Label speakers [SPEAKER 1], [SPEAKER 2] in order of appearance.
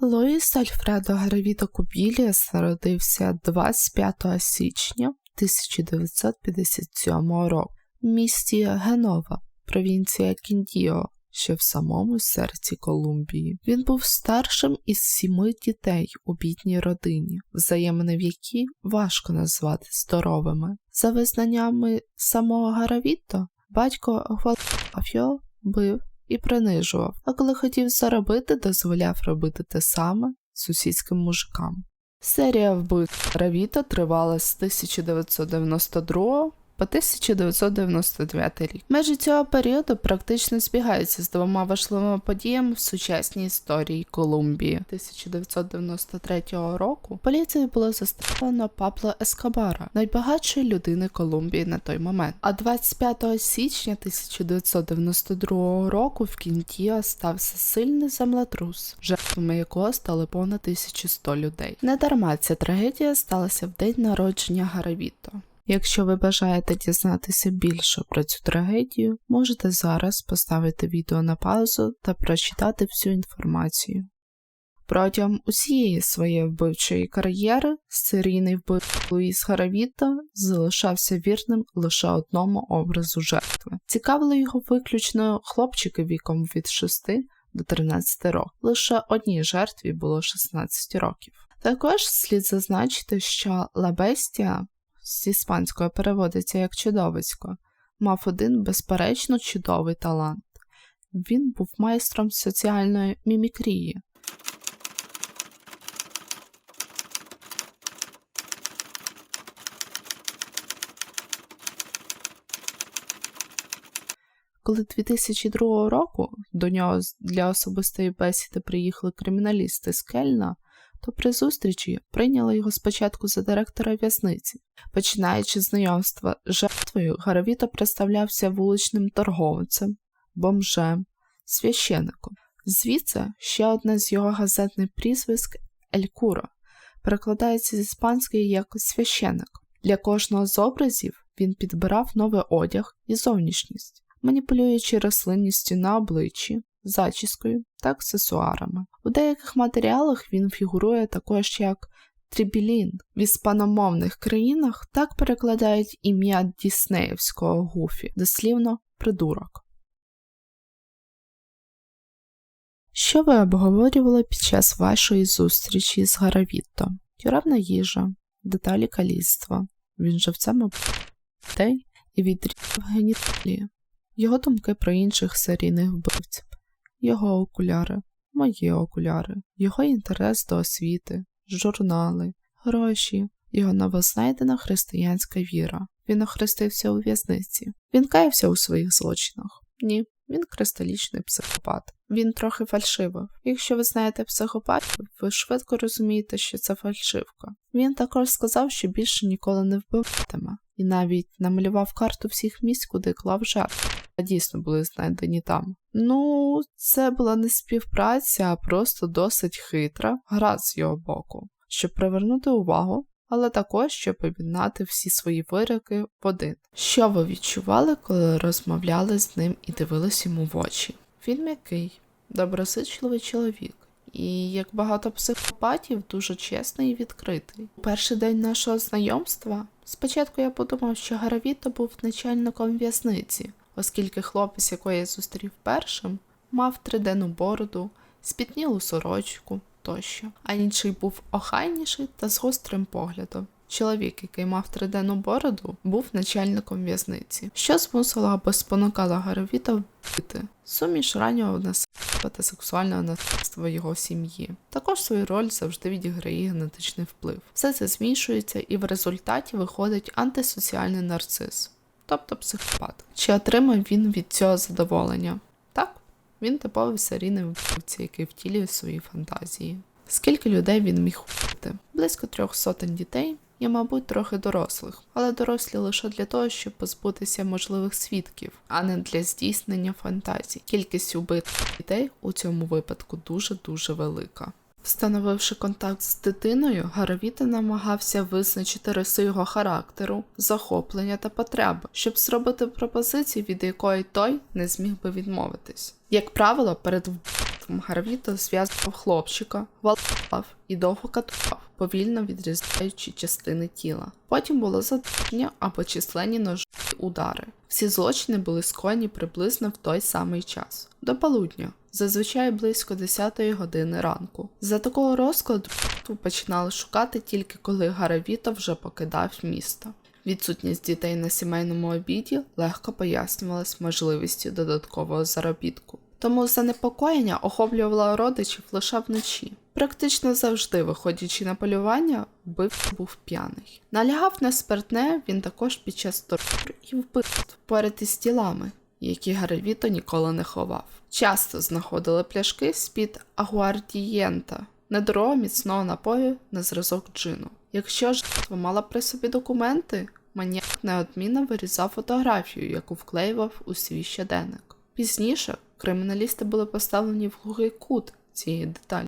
[SPEAKER 1] Луїс Альфредо Гравіто Кубіліас народився 25 січня 1957 року в місті Генова, провінція Кіндіо, що в самому серці Колумбії. Він був старшим із сіми дітей у бідній родині, взаємини в які важко назвати здоровими. За визнаннями самого Гаравіто, батько його, бив і принижував, а коли хотів заробити, дозволяв робити те саме сусідським мужикам. Серія вбивств Равіта тривала з 1992 по 1999 рік. Межі цього періоду практично збігаються з двома важливими подіями в сучасній історії Колумбії. 1993 року поліцією було застрелено Пабло Ескобара, найбагатшої людини Колумбії на той момент. А 25 січня 1992 року в Кінтіо стався сильний землетрус, жертвами якого стали понад 1100 людей. Недарма ця трагедія сталася в день народження Гаравіто. Якщо ви бажаєте дізнатися більше про цю трагедію, можете зараз поставити відео на паузу та прочитати всю інформацію. Протягом усієї своєї вбивчої кар'єри серійний вбивця Луїс Гаравіта залишався вірним лише одному образу жертви. Цікавили його виключно хлопчики віком від 6 до 13 років. Лише одній жертві було 16 років. Також слід зазначити, що Лабестія з іспанської переводиться як чудовисько, мав один безперечно чудовий талант. Він був майстром соціальної мімікрії. Коли 2002 року до нього для особистої бесіди приїхали криміналісти з Кельна, то при зустрічі прийняли його спочатку за директора в'язниці. Починаючи знайомства з жертвою, Гаравіто представлявся вуличним торговцем, бомжем, священником. Звідси ще одне з його газетних прізвиськ Елькуро перекладається з іспанської як священник. Для кожного з образів він підбирав новий одяг і зовнішність, маніпулюючи рослинністю на обличчі, зачіскою та аксесуарами. У деяких матеріалах він фігурує також як трібілін. В іспаномовних країнах так перекладають ім'я Діснеївського гуфі, дослівно придурок. Що ви обговорювали під час вашої зустрічі з Гаравітто? Тюремна їжа, деталі каліцтва, він живцями дітей і відрізав геніталії, його думки про інших серійних вбивців його окуляри, мої окуляри, його інтерес до освіти, журнали, гроші, його новознайдена християнська віра. Він охрестився у в'язниці. Він каявся у своїх злочинах. Ні, він кристалічний психопат. Він трохи фальшивив. Якщо ви знаєте психопатів, ви швидко розумієте, що це фальшивка. Він також сказав, що більше ніколи не вбиватиме, і навіть намалював карту всіх місць, куди клав жертв, дійсно були знайдені там. Ну, це була не співпраця, а просто досить хитра гра з його боку, щоб привернути увагу. Але також, щоб об'єднати всі свої вироки в один. Що ви відчували, коли розмовляли з ним і дивились йому в очі? Він м'який, добросичливий чоловік, і, як багато психопатів, дуже чесний і відкритий. У перший день нашого знайомства спочатку я подумав, що Гаравіто був начальником в'язниці, оскільки хлопець, якого я зустрів першим, мав триденну бороду, спітнілу сорочку тощо, а інший був охайніший та з гострим поглядом. Чоловік, який мав триденну бороду, був начальником в'язниці, що змусило або спонукало Гаровіта вбити суміш раннього насильства та сексуального насильства його сім'ї. Також свою роль завжди відіграє генетичний вплив. Все це змішується і в результаті виходить антисоціальний нарцис, тобто психопат. Чи отримав він від цього задоволення? Так, він типовий серійний вбивця, який втілює свої фантазії. Скільки людей він міг вбити? Близько трьох сотень дітей і, мабуть, трохи дорослих, але дорослі лише для того, щоб позбутися можливих свідків, а не для здійснення фантазій. Кількість убитих дітей у цьому випадку дуже-дуже велика. Встановивши контакт з дитиною, Гаровіта намагався визначити риси його характеру, захоплення та потреби, щоб зробити пропозицію, від якої той не зміг би відмовитись. Як правило, перед вбивством Гарвіто зв'язував хлопчика, гвалтував і довго катував, повільно відрізаючи частини тіла. Потім було задушення або численні ножові удари. Всі злочини були скоєні приблизно в той самий час до полудня, зазвичай близько 10-ї години ранку. За такого розкладу починали шукати тільки коли Гаравіто вже покидав місто. Відсутність дітей на сімейному обіді легко пояснювалась можливістю додаткового заробітку. Тому занепокоєння охоплювало родичів лише вночі. Практично завжди, виходячи на полювання, вбивця був п'яний. Налягав на спиртне він також під час тортур і вбивств поряд із тілами, які Гаревіто ніколи не ховав. Часто знаходили пляшки з-під агуардієнта, недорого міцного напою на зразок джину. Якщо жертва мала при собі документи, маніяк неодмінно вирізав фотографію, яку вклеював у свій щоденник. Пізніше криміналісти були поставлені в глухий кут цієї деталі.